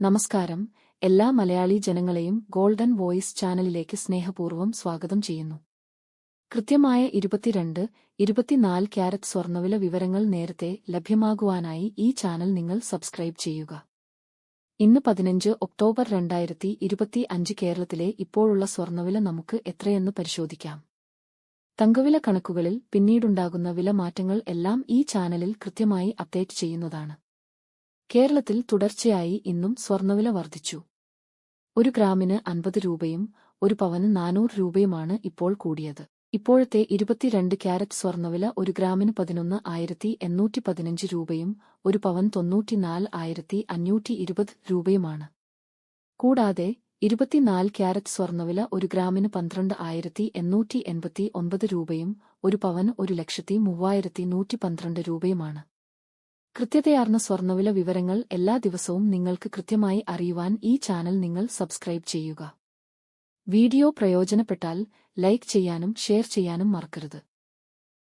നമസ്കാരം. എല്ലാ മലയാളി ജനങ്ങളെയും ഗോൾഡൻ വോയിസ് ചാനലിലേക്ക് സ്നേഹപൂർവം സ്വാഗതം ചെയ്യുന്നു. കൃത്യമായ ഇരുപത്തിരണ്ട് ഇരുപത്തിനാല് ക്യാരറ്റ് സ്വർണവില വിവരങ്ങൾ നേരത്തെ ലഭ്യമാകുവാനായി ഈ ചാനൽ നിങ്ങൾ സബ്സ്ക്രൈബ് ചെയ്യുക. ഇന്ന് പതിനഞ്ച് ഒക്ടോബർ രണ്ടായിരത്തി ഇരുപത്തി അഞ്ച് കേരളത്തിലെ ഇപ്പോഴുള്ള സ്വർണവില നമുക്ക് എത്രയെന്ന് പരിശോധിക്കാം. തങ്കവില കണക്കുകളിൽ പിന്നീടുണ്ടാകുന്ന വില മാറ്റങ്ങൾ എല്ലാം ഈ ചാനലിൽ കൃത്യമായി അപ്ഡേറ്റ് ചെയ്യുന്നതാണ്. കേരളത്തിൽ തുടർച്ചയായി ഇന്നും സ്വർണവില വർദ്ധിച്ചു. ഒരു ഗ്രാമിന് അൻപത് രൂപയും ഒരു പവന് നാനൂറ് രൂപയുമാണ് ഇപ്പോൾ കൂടിയത്. ഇപ്പോഴത്തെ ഇരുപത്തിരണ്ട് ക്യാരറ്റ് സ്വർണവില ഒരു ഗ്രാമിന് പതിനൊന്ന് ആയിരത്തി എണ്ണൂറ്റി പതിനഞ്ച് രൂപയും ഒരു പവൻ തൊണ്ണൂറ്റിനാല് ആയിരത്തി അഞ്ഞൂറ്റി ഇരുപത് രൂപയുമാണ്. കൂടാതെ ഇരുപത്തിനാല് ക്യാരറ്റ് സ്വർണവില ഒരു ഗ്രാമിന് പന്ത്രണ്ട് ആയിരത്തി എണ്ണൂറ്റി എൺപത്തി ഒൻപത് രൂപയും ഒരു പവൻ ഒരു ലക്ഷത്തി മൂവായിരത്തി നൂറ്റി പന്ത്രണ്ട് രൂപയുമാണ്. കൃത്യതയാർന്ന സ്വർണവില വിവരങ്ങൾ എല്ലാ ദിവസവും നിങ്ങൾക്ക് കൃത്യമായി അറിയുവാൻ ഈ ചാനൽ നിങ്ങൾ സബ്സ്ക്രൈബ് ചെയ്യുക. വീഡിയോ പ്രയോജനപ്പെട്ടാൽ ലൈക്ക് ചെയ്യാനും ഷെയർ ചെയ്യാനും മറക്കരുത്.